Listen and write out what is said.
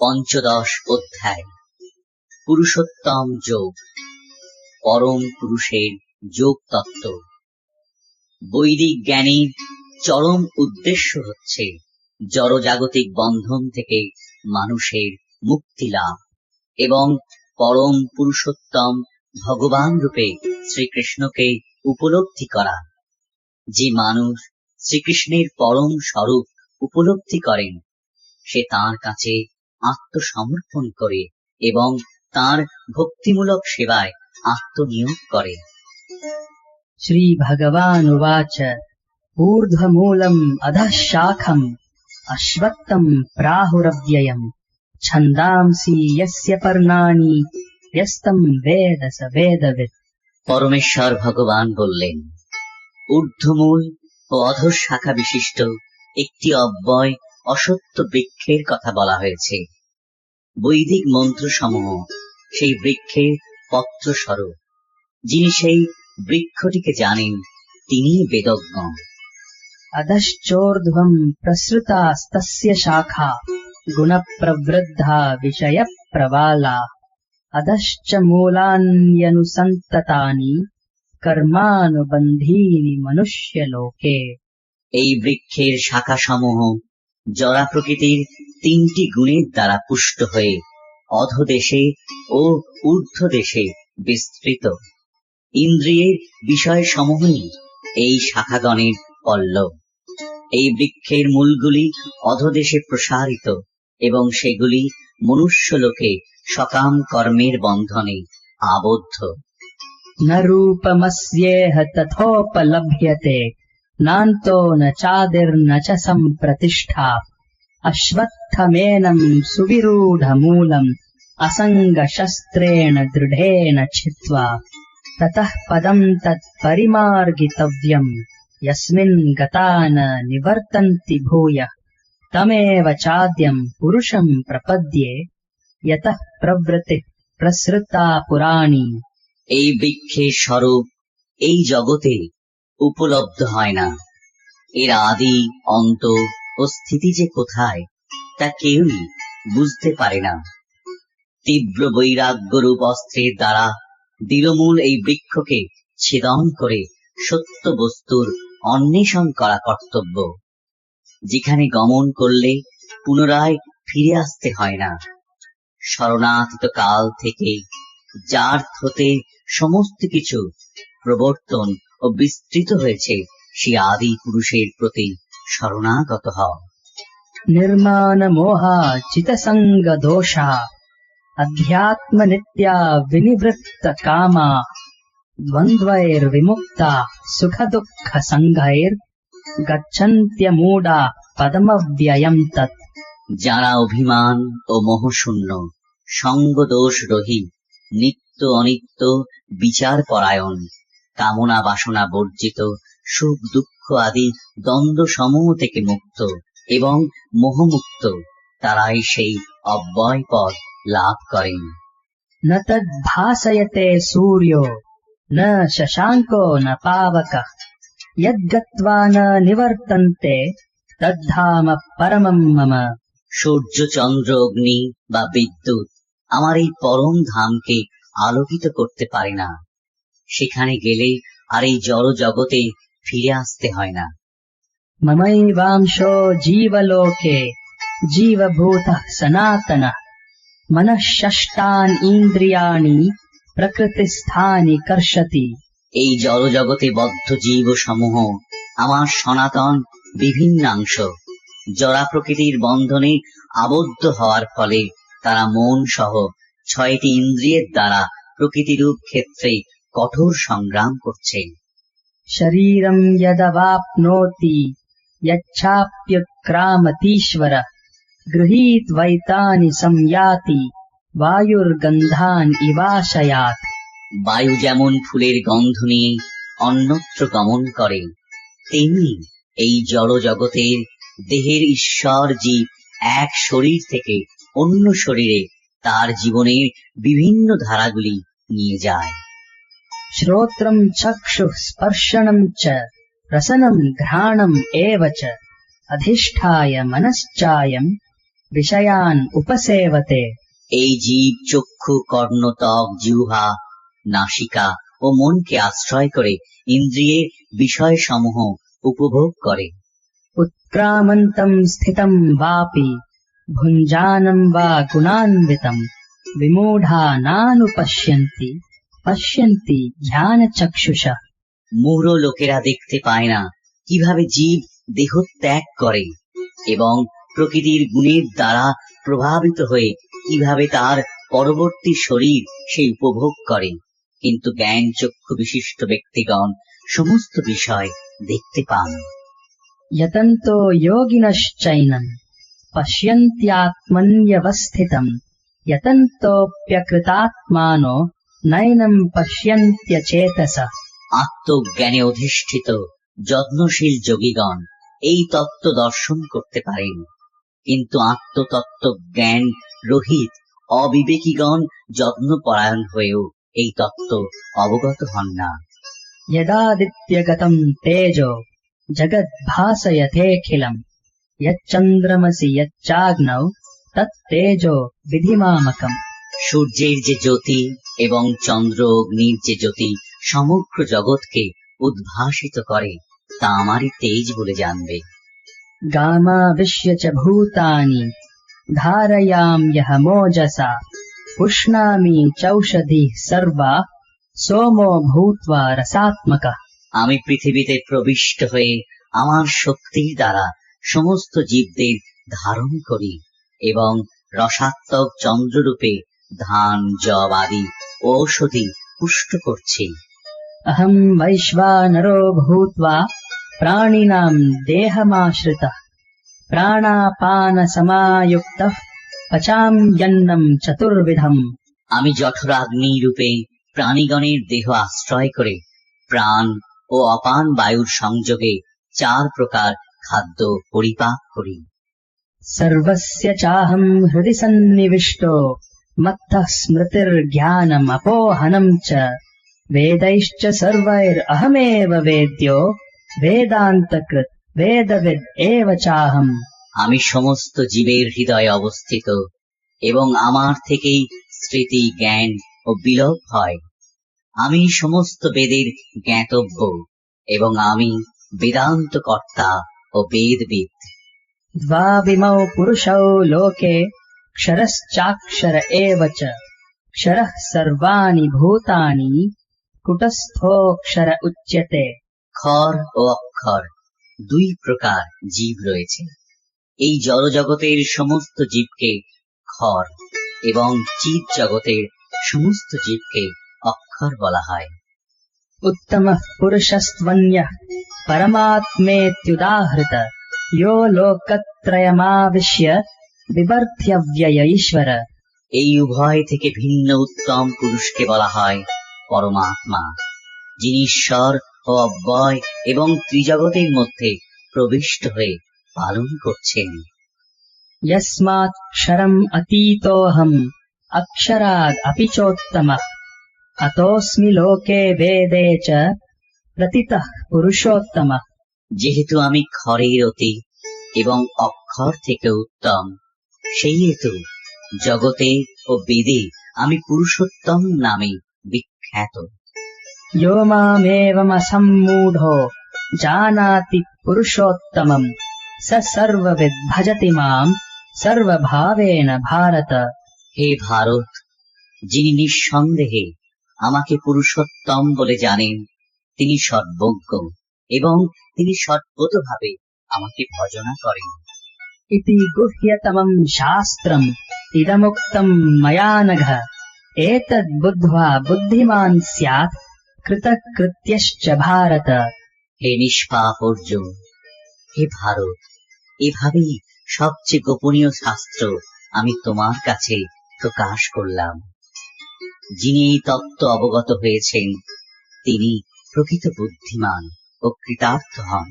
পঞ্চদশ অধ্যায়। পুরুষোত্তম যোগ। পরম পুরুষের যোগ তত্ত্ব। বৈদিক জ্ঞানের চরম উদ্দেশ্য হচ্ছে জড়জাগতিক বন্ধন থেকে মানুষের মুক্তি লাভ এবং পরম পুরুষোত্তম ভগবান রূপে শ্রীকৃষ্ণকে উপলব্ধি করা। যে মানুষ শ্রীকৃষ্ণের পরম স্বরূপ উপলব্ধি করেন, সে তার কাছে আত্মসমর্পণ করে এবং তার ভক্তিমূলক সেবায় আত্মনিয়োগ করে। শ্রী ভগবান উবাচ, ঊর্ধ্বমূলম অধঃ অশ্বত্তম প্রাহুরব্যয়ম, ছন্দাংসি ইয়স্য পর্ণানি ইয়স্তম বেদ স বেদবিদ পরমেশ্বর ভগবান বললেন, ঊর্ধ্বমূল ও অধশাখা বিশিষ্ট একটি অব্যয় অসত্য বৃক্ষের কথা বলা হয়েছে বৈদিক মন্ত্রসমূহ সেই বৃক্ষের পত্র স্বরূপ যিনি সেই বৃক্ষটিকে জানেন তিনি বেদজ্ঞ अधश्चोर्ध्वम् प्रसृतास्तस्य शाखा गुणप्रवृद्धा विषयप्रवाला अधश्च मूलान्यनुसन्ततानि कर्मानुबन्धीनि मनुष्यलोके এই বৃক্ষের শাখাসমূহ জরা প্রকৃতির তিনটি গুণের দ্বারা পুষ্ট হয়ে অধদেশে ও ঊর্ধ্বদেশে বিস্তৃত ইন্দ্রিয়ের বিষয়সমূহই এই শাখাগণের পল্লব এই বৃক্ষের মূলগুলি অধদেশে প্রসারিত এবং সেগুলি মনুষ্যলোকে সকাম কর্মের বন্ধনে আবদ্ধ न रूपमस्येह तथोपलभ्यते नान्तो न चादिर्न च सम्प्रतिष्ठा अश्वत्थमेनम् सुविरूढमूलम् असङ्गशस्त्रेण दृढेन छित्त्वा ततः पदम् तत्परिमार्गितव्यम् यस्मिन् गता न निवर्तन्ति भूयः तमेव चाद्यम् पुरुषम् प्रपद्ये यतः प्रवृत्तिः प्रसृता पुराणी এই বৃক্ষের স্বরূপ এই জগতে উপলব্ধ হয় না। এর আদি, অন্ত ও স্থিতি যে কোথায়, তা কেউই বুঝতে পারে না। তীব্র বৈরাগ্যরূপ অস্ত্রের দ্বারা দৃঢ়মূল এই বৃক্ষকে ছেদন করে সত্য বস্তুর অন্বেষণ করা কর্তব্য। যেখানে গমন করলে পুনরায় ফিরে আসতে হয় না। শরণাতীত কাল থেকে যার হতে সমস্ত কিছু প্রবর্তন ও বিস্তৃত হয়েছে। সে আদি পুরুষের প্রতি শরণাগত হও। নির্মাণ দোষা অধ্যাত্ম নিত্যা বিনিবৃত্ত কামা দ্বন্দ্বের বিমুক্তা সুখ দুঃখ সংঘৈর গচ্ছন্ত্যমূঢ়া পদমব্যয়ম তৎ যারা অভিমান ও মোহশূন্য সঙ্গদোষ রহী নিত্য অনিত্য বিচার পরায়ণ কামনা বাসনা বর্জিত সুখ দুঃখ আদি দ্বন্দ্ব সমূহ থেকে মুক্ত এবং মোহমুক্ত তারাই সেই অব্যয় পদ লাভ করেন। না সূর্য না শশাঙ্ক না পাবক। নিবর্তন্তে তদ্ধাম পরমম মম। সূর্য চন্দ্র অগ্নি বা বিদ্যুৎ আমার এই পরম ধামকে আলোকিত করতে পারে না। সেখানে গেলে আর এই জড় জগতে ফিরে আসতে হয় না। মমৈবাংশ জীবলোকে জীবভূত সনাতন। মনঃষ্টান ইন্দ্রিয়াণি প্রকৃতিস্থানি কর্ষতি। এই জড় জগতে বদ্ধ জীব সমূহ আমার সনাতন বিভিন্নাংশ। জরা প্রকৃতির বন্ধনে আবদ্ধ হওয়ার ফলে তারা মন সহ ছয়টি ইন্দ্রিয়ের দ্বারা প্রকৃতিরূপ ক্ষেত্রে কঠোর সংগ্রাম করছে शरीरम् यदवाप्नोति यच्छाप्युत्क्रामतीश्वरः गृहीत्वैतानि संयाति वायुर्गन्धान् इवाशयात् বায়ু যেমন ফুলের গন্ধ নিয়ে অন্যত্র গমন করে তেমনি এই জড় জগতের দেহের ঈশ্বর জীব এক শরীর থেকে অন্য শরীরে তার জীবনের বিভিন্ন ধারাগুলি নিয়ে যায় श्रोत्रम् चक्षुः स्पर्शनम् च रसनम् घ्राणम् एव च अधिष्ठाय मनश्चायम् विषयान् उपसेवते এই জীব চক্ষু কর্ণ ত্বক জিহ্বা নাসিকা ও মনকে আশ্রয় করে ইন্দ্রিয়ের বিষয়সমূহ উপভোগ করে उत्क्रामन्तम् स्थितम् वापि भुञ्जानम् वा गुणान्वितम् विमूढा পশ্যন্তি ধ্যান চক্ষুষা মূঢ় লোকেরা দেখতে পায় না কীভাবে জীব দেহ ত্যাগ করে এবং প্রকৃতির গুণের দ্বারা প্রভাবিত হয়ে কীভাবে তার পরবর্তী শরীর সে উপভোগ করে। কিন্তু জ্ঞান চক্ষু বিশিষ্ট ব্যক্তিগণ সমস্ত বিষয় দেখতে পান। যতন্ত যোগিনশ্চৈনম পশ্যন্ত্যাত্মন্যবস্থিতম যতন্তোপ্যকৃতাত্মানো নয়নম পশ্যন্ত্যচেতস আত্মজ্ঞানে অধিষ্ঠিত যত্নশীল যোগীগণ এই তত্ত্ব দর্শন করতে পারেন। কিন্তু আত্মতত্ত্ব জ্ঞান রহিত অবিবেকীগণ যত্নপরায়ণ হয়েও এই তত্ত্ব অবগত হন না। যদাদিত্যগতম তেজ জগদ্ভাসয়থেখিলম যচ্চন্দ্রমসি যচ্চাগ্নৌ তত্তেজো বিধিমামকম সূর্যের যে জ্যোতি এবং চন্দ্র অগ্নির যে জ্যোতি সমগ্র জগৎকে উদ্ভাসিত করে তা আমারই তেজ বলে জানবে। গামা বিশ্ব ভূতানি ধারয়াম্যহ মোজসা উষ্ণামি চৌষধি সর্বা সোম ভূত্বা রসাত্মক। আমি পৃথিবীতে প্রবিষ্ট হয়ে আমার শক্তির দ্বারা সমস্ত জীবদের ধারণ করি এবং রসাত্মক চন্দ্ররূপে ধান জব আদি ঔষধি পুষ্ট করছি। অহম বৈশ্বানরো ভূত্বা প্রাণিনাম দেহমাশ্রিত। প্রাণাপান সমাযুক্ত পচাম জন্নম চতুর্বিধম। আমি জঠরাগ্নি রূপে প্রাণীগণের দেহ আশ্রয় করে প্রাণ ও অপান বায়ুর সংযোগে চার প্রকার খাদ্য পরিপাক করি। সর্বস্য চাহম হৃদি সন্নিবিষ্ট। मत्तः स्मृतिर्ज्ञानम् अपोहनम् च वेदैश्च सर्वैरहमेव वेद्यो वेदान्तकृत् वेदविद् एव चाहम् আমি সমস্ত জীবের হৃদয়ে অবস্থিত এবং আমার থেকেই স্মৃতি জ্ঞান ও বিলোপ হয় আমি সমস্ত বেদের জ্ঞাতব্য এবং আমি বেদান্ত কর্তা ও বেদবিদ द्वाविमौ पुरुषौ लोके क्षरश्चाक्षर एव च क्षरः सर्वाणि भूतानि कुटस्थोऽक्षर उच्यते ক্ষর ও অক্ষর দুই প্রকার জীব রয়েছে এই জড়জগতের সমস্ত জীবকে ক্ষর এবং চিৎ জগতের সমস্ত জীবকে অক্ষর বলা হয় उत्तमः पुरुषस्त्वन्यः परमात्मेत्युदाहृत यो लोकत्रयमाविश्य বিবর্থ্যব্যয় এই উভয় থেকে ভিন্ন উত্তম পুরুষকে বলা হয় পরমাত্মা যিনি ঈশ্বর ও অব্যয় এবং ত্রিজগতের মধ্যে প্রবিষ্ট হয়ে পালন করছেন। শরম অতীতোহম অক্ষরাদ অতোস্মি লোকে বেদে চ প্রতীত পুরুষোত্তম। যেহেতু আমি খরের অতি এবং অক্ষর থেকে উত্তম সেই হেতু জগতে ও বেদে আমি পুরুষোত্তম নামে বিখ্যাত। যো মামেবমসম্মূঢ় জানাতি পুরুষোত্তমম স সর্ববিদ ভজতি মাম সর্বভাবেন ভারত। হে ভারত যিনি নিঃসন্দেহে আমাকে পুরুষোত্তম বলে জানেন তিনি সর্বজ্ঞ এবং তিনি সর্বতভাবে আমাকে ভজনা করেন। इति गुह्यतमम् शास्त्रम् इदमुक्तम् मया नघ एतद्बुद्ध्वा बुद्धिमान् स्यात् कृतकृत्यश्च भारत হে নিষ্পাপ অর্জুন হে ভারত এভাবেই সবচেয়ে গোপনীয় শাস্ত্র আমি তোমার কাছে প্রকাশ করলাম যিনি এই তত্ত্ব অবগত হয়েছেন তিনি প্রকৃত বুদ্ধিমান ও কৃতার্থ হন